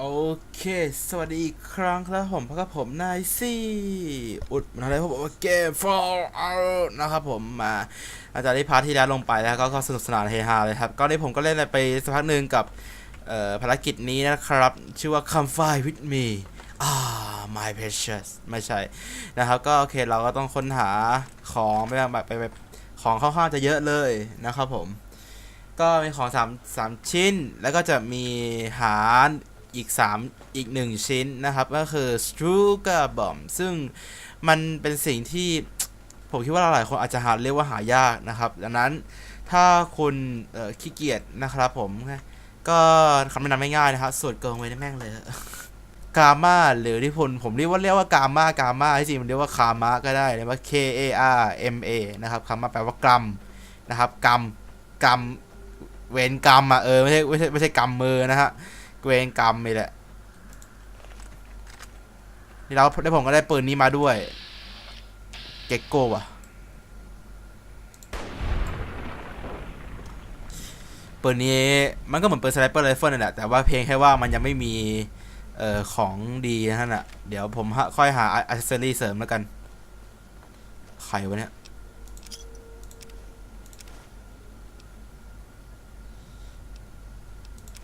โอเค สวัสดีอีกครั้งครับผมพบกับผมนายซี่อุดมันอะไรผมบอกว่าเกม Fall Out นะครับผมมาอาจารย์ที่พาร์ทที่แล้วลงไปแล้วก็กสนุกสนานเฮฮาเลยครับ ก็ได้ผมก็เล่นไปสักพักหนึ่งกับภารกิจนี้นะครับ ชื่อว่า Come Fly with me อ่า my precious ไม่ใช่นะครับก็โอเคเราก็ต้องค้นหาของไปแบบไปแบบของค่อนข้างจะเยอะเลยนะครับผม ก็มีของ3 3ชิ้นแล้วก็จะมีหาร อีก 3 อีก 1 ชิ้นนะครับ ก็คือ s t r u g a Bomb ซึ่งมันเป็นสิ่งที่ผมคิดว่าหลายคนอาจจะหาเรียกว่าหายากนะครับ ดังนั้นถ้าคุณขี้เกียจนะครับผม ก็คำแนะนำง่ายๆนะครับสวดเกิงไว้ในแม่งเลยกามาหรือที่ผมผมเรียกว่าเรียกว่ากามากามาที่จริงมันเรียกว่าคามะก็ได้เรียกว่า K A R M A นะครับคำมาแปลว่ากรรมนะครับ กรรมกรรมเวรกรรมอะเออไม่ใช่ไม่ใช่ไม่ใช่กรรมมือนะฮะ เวรกรรมนี่แหละนี่เราได้ผมก็ได้ปืนนี้มาด้วย เก็กโก้ว่ะปืนนี้มันก็เหมือนปืนสไนเปอร์ไรเฟิลนั่นแหละแต่ว่าเพียงแค่ว่ามันยังไม่มีเอ่อของดีนั่นแหละเดี๋ยวผมค่อยหาอัซเซอรี่เสริมแล้วกันใครวะเนี่ย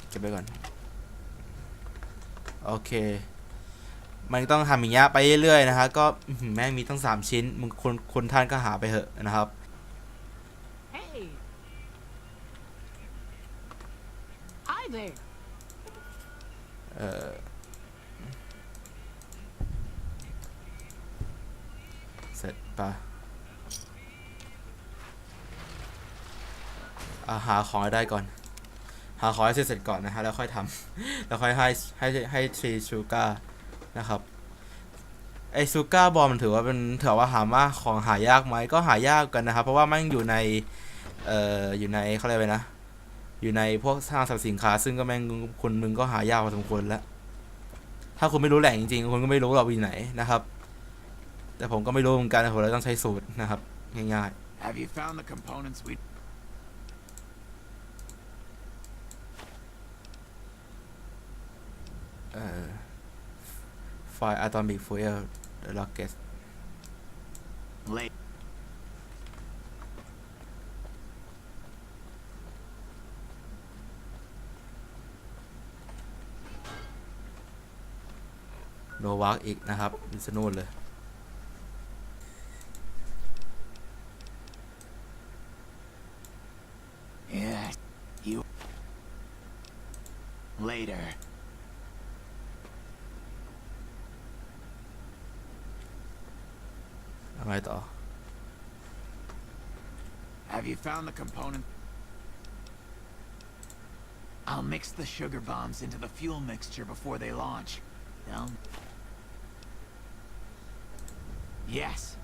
เก็บไว้ก่อน โอเค มันต้องทำอย่างเงี้ยไปเรื่อยๆนะฮะก็อื้อหือแม่งมีตั้งสามชิ้นมึงคนคนท่านก็หาไปเถอะนะครับ Hey. Hi there. เอ่อเสร็จปะอะหาของให้ได้ก่อน หาขอให้เสร็จเสร็จก่อนนะฮะแล้วค่อยทำแล้วค่อยให้ให้ให้ทรีชูการ์นะครับไอซูการ์บอลมันถือว่าเป็นถือว่าหามาของหายากไหมก็หายากกันนะครับเพราะว่ามันอยู่ในเอ่ออยู่ในเขาเรียกว่าไงนะ อยู่ในพวกห้างสรรพสินค้า ซึ่งก็แม่งคุณมึงก็หายากพอสมควรแล้วถ้าคุณไม่รู้แหล่งจริงๆคุณก็ไม่รู้หรอกว่าอยู่ไหนนะครับ แต่ผมก็ไม่รู้เหมือนกันผมเลยต้องใช้สูตรนะครับง่าย Have you found the components we ๆ เอ่อไฟอะตอมิกฟูเอลเดอะล็อกเก็ต laid? โนวากอีกนะครับมิสนูนเลย Yeah, you. Later. Right off. Have you found the component? I'll mix the sugar bombs into the fuel mixture before they launch. Um, yes,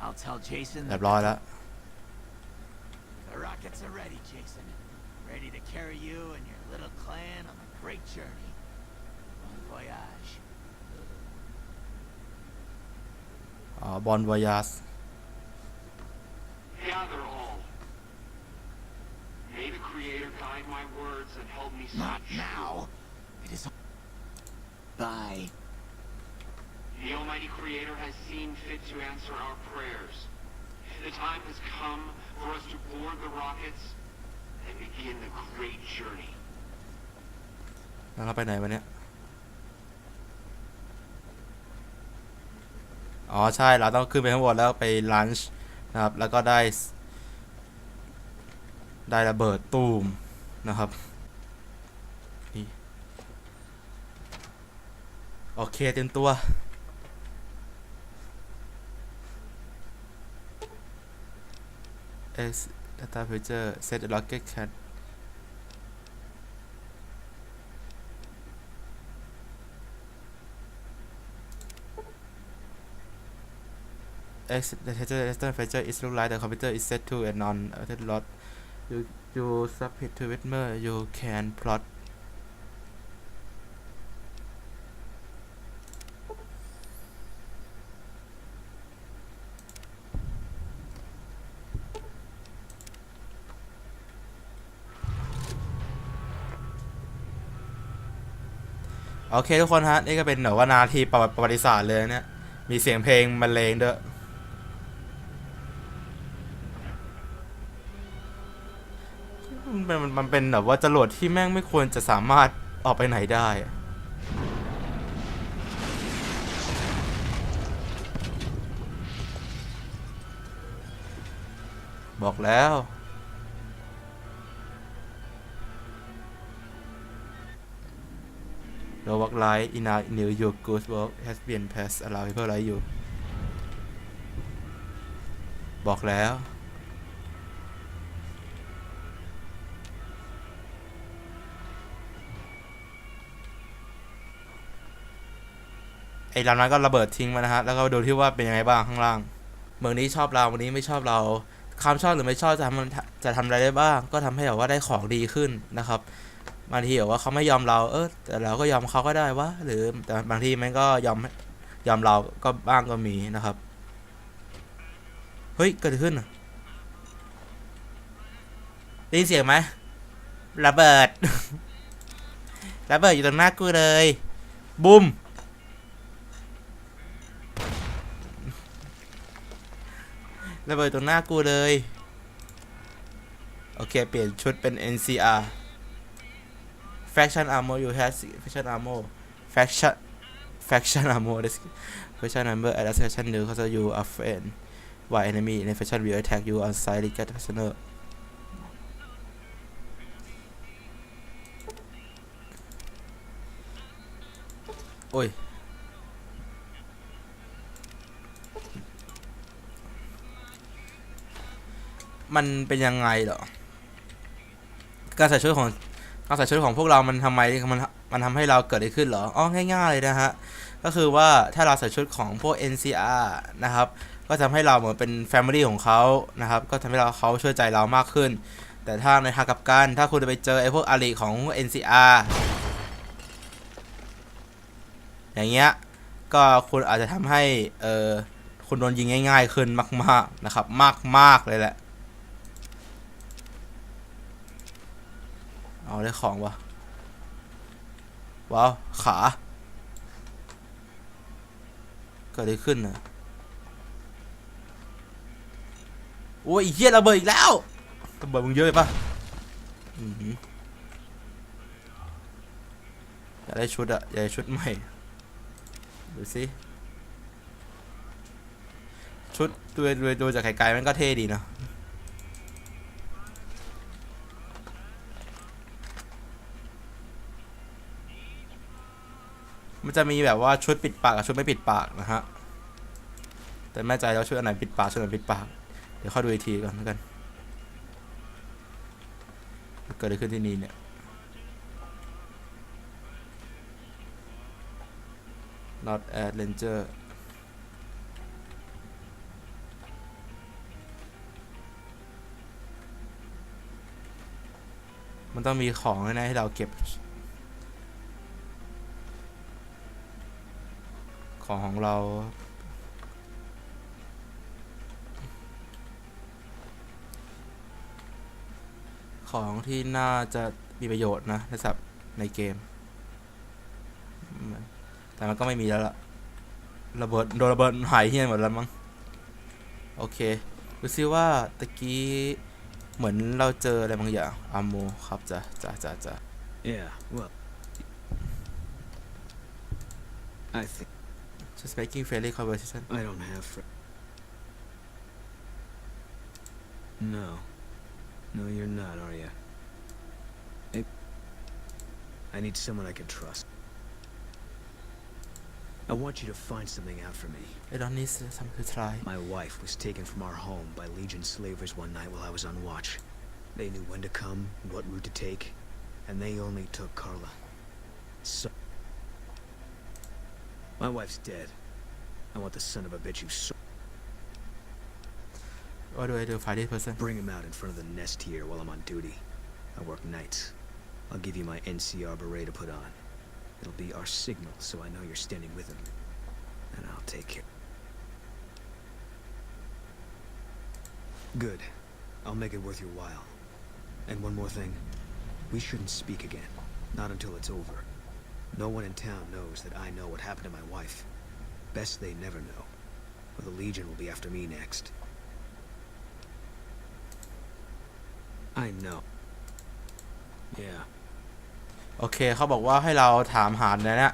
I'll tell Jason. the that. The rockets are ready, Jason. Ready to carry you and your little clan on a great journey. Bon voyage. อ๋อ บอลวายาส Gather all. May the Creator guide my words and help me see Not true. now. It is. Bye. The Almighty Creator has seen fit to answer our prayers. The time has come for us to board the rockets and begin the great journey. แล้วเราไปไหนวะเนี่ย อ๋อใช่เราต้องขึ้นไปข้างบนแล้วไปลันช์นะครับ แล้วก็ได้ ได้ระเบิดตูมนะครับนี่โอเคเต็มตัว X data future set the rocket can X the data future is look like the computer is set to a non-altered lot you you submit to Whitmer you can plot โอเคทุกคนฮะ นี่ก็เป็นแบบว่านาทีประวัติประวัติศาสตร์เลยเนี่ย มีเสียงเพลงบรรเลงด้วย มันเป็นมันเป็นแบบว่าจรวดที่แม่งไม่ควรจะสามารถออกไปไหนได้บอกแล้ว Your work life in our New York good work has been past allow people like you บอกแล้ว ไอ้ลำนั้นก็ระเบิดทิ้งมานะฮะแล้วก็ดูที่ว่าเป็นยังไงบ้างข้างล่าง เมืองนี้ชอบเราเมืองนี้ไม่ชอบเราความชอบหรือไม่ชอบจะทำจะทำอะไรได้บ้าง ก็ทำให้แบบว่าได้ของดีขึ้นนะครับบางทีแบบว่าเขาไม่ยอมเราเออแต่เราก็ยอมเขาก็ได้วะหรือแต่บางทีมันก็ยอมยอมเราก็บ้างก็มีนะครับเฮ้ยเกิดขึ้นได้ยินเสียงไหมระเบิดระเบิดอยู่ตรงหน้ากูเลยบุ้ม ระเบิดตรงหน้ากูเลย โอเค เปลี่ยนชุดเป็น NCR faction armor you have faction armor faction faction armor this faction number at a faction new cause you are friend while enemy in a faction will attack you on side get prisoner โอ้ย มันเป็นยังไงเหรอ การใส่ชุดของการใส่ชุดของพวกเรามันทำไมมันมันทำให้เราเกิดอะไรขึ้นเหรอ อ๋อ ง่ายๆเลยนะฮะ ก็คือว่าถ้าเราใส่ชุดของพวก NCR นะครับ ก็ทำให้เราเหมือนเป็น Family ของเขานะครับ ก็ทำให้เราเขาช่วยใจเรามากขึ้น แต่ถ้าในทางกลับกันถ้าคุณไปเจอไอ้พวกอาลีของ NCR อย่างเงี้ย ก็คุณอาจจะทำให้ เออคุณโดนยิงง่าย ๆ ขึ้นมาก ๆ นะครับ มาก ๆ เลยแหละ เอาได้ของวะว้าว ขา เกิดอะไรขึ้นน่ะโอ้ยเหี้ยระเบิดอีกแล้วระเบิดมึงเยอะไปปะอยากได้ชุดอะอยากได้ชุดใหม่ ดูสิ ชุดดูดูดูจากไกลๆมันก็เท่ดีเนาะ มันจะมีแบบว่าชุดปิดปากกับชุดไม่ปิดปากนะฮะ แต่ไม่ใจแล้วชุดอันไหนปิดปากชุดอันไหนปิดปาก เดี๋ยวเข้าดูอีกทีก่อนแล้วกัน เกิดอะไรขึ้นที่นี่เนี่ย not add ranger มันต้องมีของแน่ให้เราเก็บ ของของเราของที่น่าจะมีประโยชน์นะในสับในเกม แต่มันก็ไม่มีแล้วล่ะ ระเบิดโดนระเบิดหายเฮี้ยนหมดแล้วมั้ง โอเค ดูซิว่าตะกี้เหมือนเราเจออะไรบางอย่างอาโมครับจ้ะจ้ะจ้ะจ้ะ Yeah, well. I think just making friendly conversation I don't have fr- No. No, you're not, are you? I, I need someone I can trust. I want you to find something out for me. I don't need something to try My wife was taken from our home by Legion slavers one night while I was on watch. They knew when to come, and what route to take, and they only took Carla. So... My wife's dead. I want the son of a bitch who so what do I do find this person bring him out in front of the nest here while I'm on duty. I work nights. I'll give you my NCR beret to put on. It'll be our signal so I know you're standing with him. And I'll take care. Good. I'll make it worth your while. And one more thing. We shouldn't speak again. Not until it's over. No one in town knows that I know what happened to my wife. Best they never know, or the Legion will be after me next. I know. Yeah. โอเคเขาบอกว่าให้เราถามหาเนี่ยนะ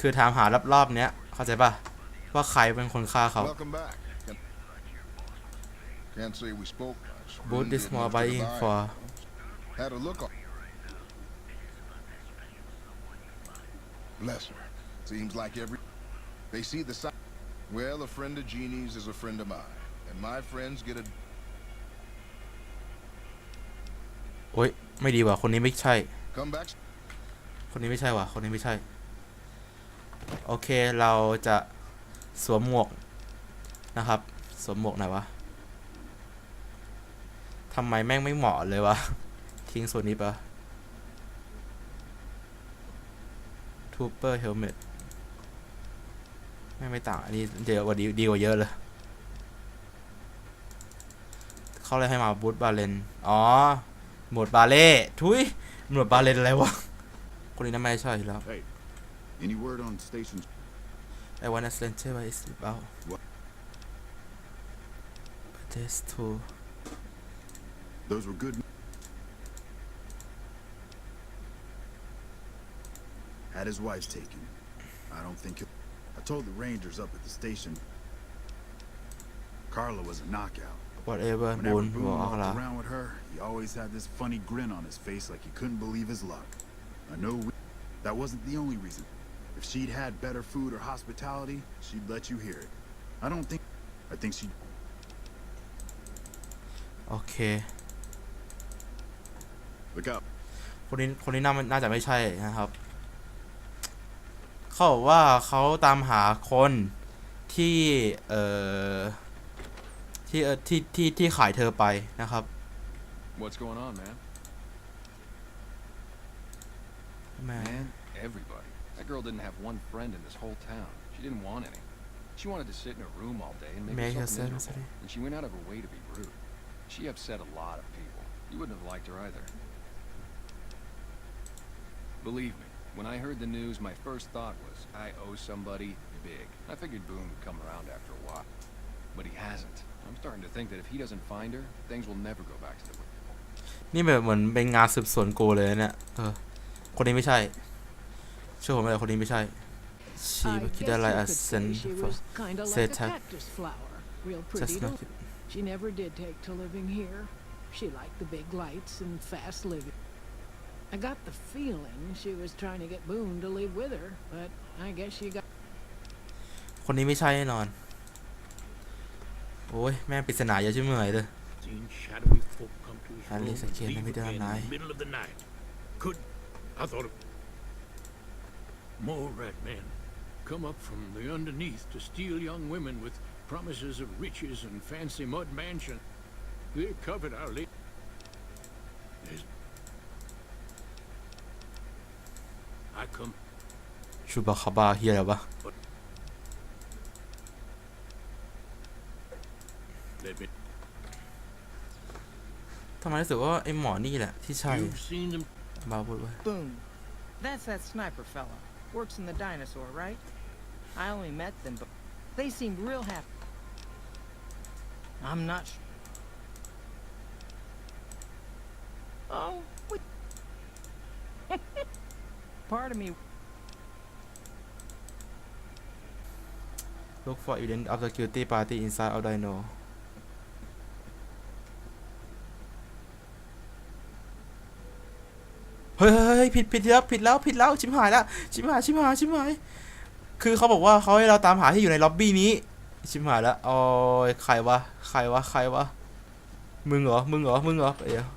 คือถามหารอบๆเนี้ยเข้าใจป่ะ ว่าใครเป็นคนฆ่าเขา Welcome back. Can't say we spoke much. Boot Really this did more most of buying the for buying. Had a look Bless her. Seems like every they see the sign. Well, a friend of Jeannie's is a friend of mine, and my friends get a โอ้ยไม่ดีว่ะคนนี้ไม่ใช่ come back. คนนี้ไม่ใช่ว่ะคนนี้ไม่ใช่ โอเคเราจะสวมหมวกนะครับ สวมหมวกไหนวะทำไมแม่งไม่เหมาะเลยวะ ทิ้งส่วนนี้ปะ ทูเปอร์เฮลเมตไม่งไม่ต่าง อันนี้เดียวกว่าดีดีกว่าเยอะเลย เขาเลยให้มาบูทบาเลน อ๋อ หมวดบาเล่ทุยหมวดบาเลนอะไรวะ คนนี้น่าไม่ใช่แล้ว Any word on station? I wanna send you my sleep out. What? But there's two. Those were good. Had his wife taken. I don't think he'll. I told the Rangers up at the station. Carla was a knockout. Whatever Whenever บุญ Boone บอกออก walked ละ around with her, he always had this funny grin on his face like he couldn't believe his luck. I know we, that wasn't the only reason. If she'd had better food or hospitality, she'd let you hear it. I don't think. I think she โอเค look out. คนนี้คนนี้น่าน่าจะไม่ใช่นะครับ เขาบอกว่าเขาตามหาคนที่เอ่อที่เอ่อที่ที่ที่ขายเธอไปนะครับ What's going on, man? แม่ Man, everybody. That girl didn't have one friend in this whole town. She didn't want any. She wanted to sit in her room all day and make Make herself herself miserable. miserable. And she went out of her way to be rude. She upset a lot of people. You wouldn't have liked her either. Believe me, when I heard the news, my first thought was, I owe somebody big. I figured Boone would come around after a while. But he hasn't. I'm starting to think that if he doesn't find her, things will never go back to the way. นี่แบบเหมือนเป็นงานสืบสวนกูเลยนะเนี่ย เออ คนนี้ไม่ใช่ช่วยผมเลยคนนี้ไม่ใช่ ชีบ I คิด guess อะไร you อะ could เซน say she was kind of said like a that- cactus flower. Real จั pretty ส to น look. She never did take to living here. She liked the big lights and fast living. I got the feeling she was trying to get Boone to live with her, but I guess she got คนนี้ไม่ใช่แน่นอน โอ้ย แม่งปริศนาเยอะชิบเหนื่อยเลย Seen shadowy folk come to his At room least I and can't leave let me down again in eye. the middle of the night. Could I thought of more red men come up from the underneath to steal young women with promises of riches and fancy mud mansions. They covered our late. There's ชูบาคาบาเฮียอะไรวะ let me ทำไมรู้สึกว่าไอ้หมอนี่แหละที่ใช่ you've seen them บาพูดไว้ Boom. That's that sniper fella. Works in the dinosaur, right? I only met them, but they seemed real happy. I'm not sure. Oh, Part of me Look for evidence of the guilty party inside of Dino เฮ้ยเฮ้ยเฮ้ยผิดผิดแล้วผิดแล้วผิดแล้วชิมหายแล้วชิมหายชิมหายชิมหายคือเขาบอกว่าเขาให้เราตามหาที่อยู่ในล็อบบี้นี้ ชิมหายแล้วโอ้ยใครวะใครวะใครวะมึงเหรอมึงเหรอมึงเหรอเดี๋ยว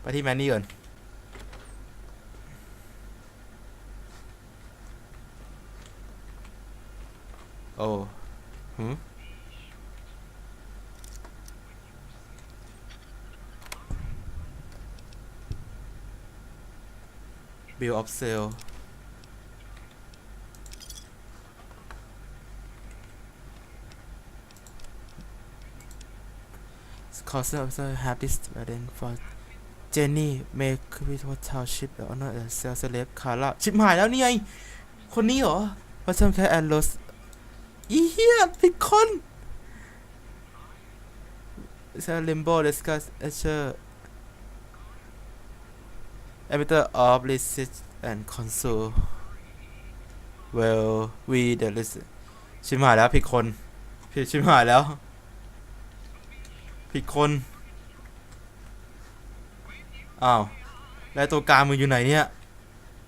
ไปที่แมนนี่ก่อน โอ้หืม bill of sale Cost officer have this burden for Jenny make with what township owner and sell celeb คาร่าชิบหายแล้วนี่ไง คนนี้เหรอว่าซัมแคแอีเหี้ยผิดคนซาลิมโบเดสกัสเอเชอร์ Emitter of Receipt and Console Well we the list ชิมหายแล้วผิดคนผิดชิมหายแล้ว ผิดคน อ้าว แล้วตัวกลางมืออยู่ไหนเนี่ย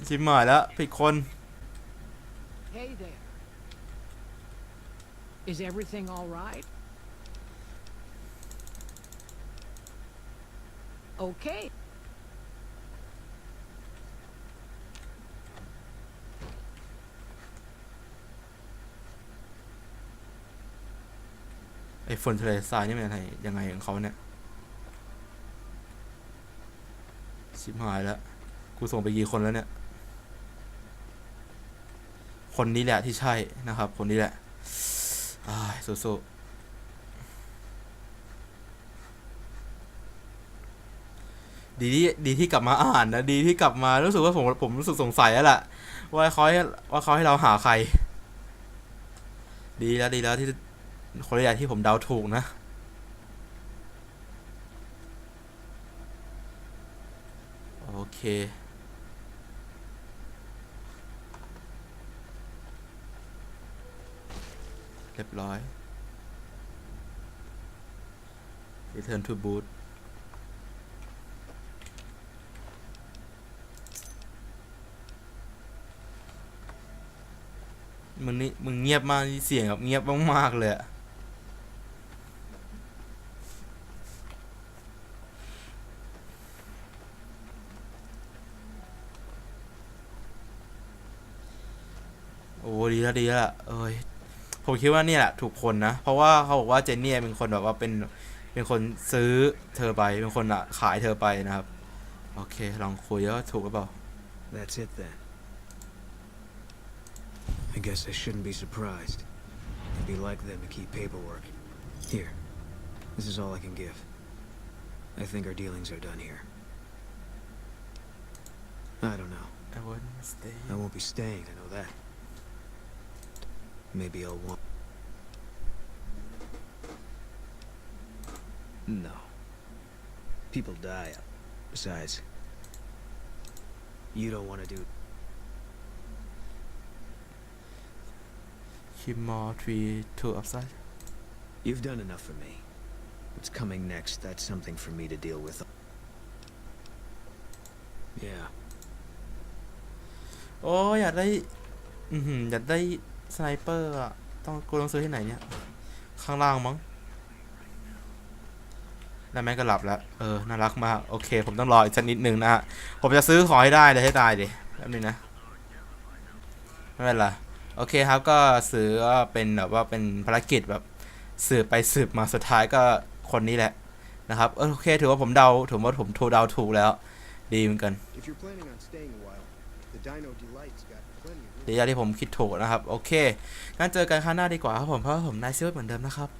ชิมหายแล้วผิดคน Hey there. Is everything all right? Okay. ไอ้ฝนทะเลทรายนี่มันยังไงยังไงของเขาเนี่ย ชิบหายแล้ว กูส่งไปกี่คนแล้วเนี่ย คนนี้แหละที่ใช่นะครับ คนนี้แหละ สู้ๆดีที่ดีที่กลับมาอ่านนะดีที่กลับมารู้สึกว่าผมผมรู้สึกสงสัยแล้วล่ะว่าเขาให้ว่าเขาให้เราหาใคร ดีแล้วดีแล้วที่คนละอย่ที่ผมเดาถูกนะโอเค เรียบร้อย Return to boot มึงนี่มึงเงียบมากนี่เสียงแบบเงียบมากๆเลยอะโอ้ดีแล้วดีแล้วเอ้ย ผมคิดว่าเนี่ยแหละถูกคนนะ เพราะว่าเขาบอกว่าเจนนี่เป็นคนแบบว่าเป็นเป็นคนซื้อเธอไป เป็นคนอะขายเธอไปนะครับ โอเค ลองคุยว่าถูกหรือเปล่า That's it then. I guess I shouldn't be surprised. It'd be like them to keep paperwork. Here. This is all I can give. I think our dealings are done here. I don't know. I wouldn't stay I won't be staying, I know that. Maybe I'll want. No. People die. Besides, you don't want to do. คิมมอทรีทูอัพไซด์ You've done enough for me. What's coming next, that's something for me to deal with. Yeah. โอ้ยอยากได้ อือหืออยากได้ สไนเปอร์อะต้องกูต้องซื้อที่ไหนเนี่ย ข้างล่างมั้ง แล้วแม่ก็หลับแล้ว เออ น่ารักมาก โอเค ผมต้องรออีกสักนิดหนึ่งนะฮะ ผมจะซื้อขอให้ได้เลยให้ตายดิแป๊บนึงนะ ไม่เป็นไร โอเคครับ ก็ซื้อว่าเป็นแบบว่าเป็นภารกิจแบบสืบไปสืบมาสุดท้ายก็คนนี้แหละนะครับโอเคถือว่าผมเดาถือว่าผมถูกเดาถูกแล้ว ดีเหมือนกัน เดี๋ยวอย่างที่ผมคิดถูกนะครับ โอเคงั้นเจอกันครั้งหน้าดีกว่าครับผมเพราะผมนายซิลเหมือนเดิมนะครับ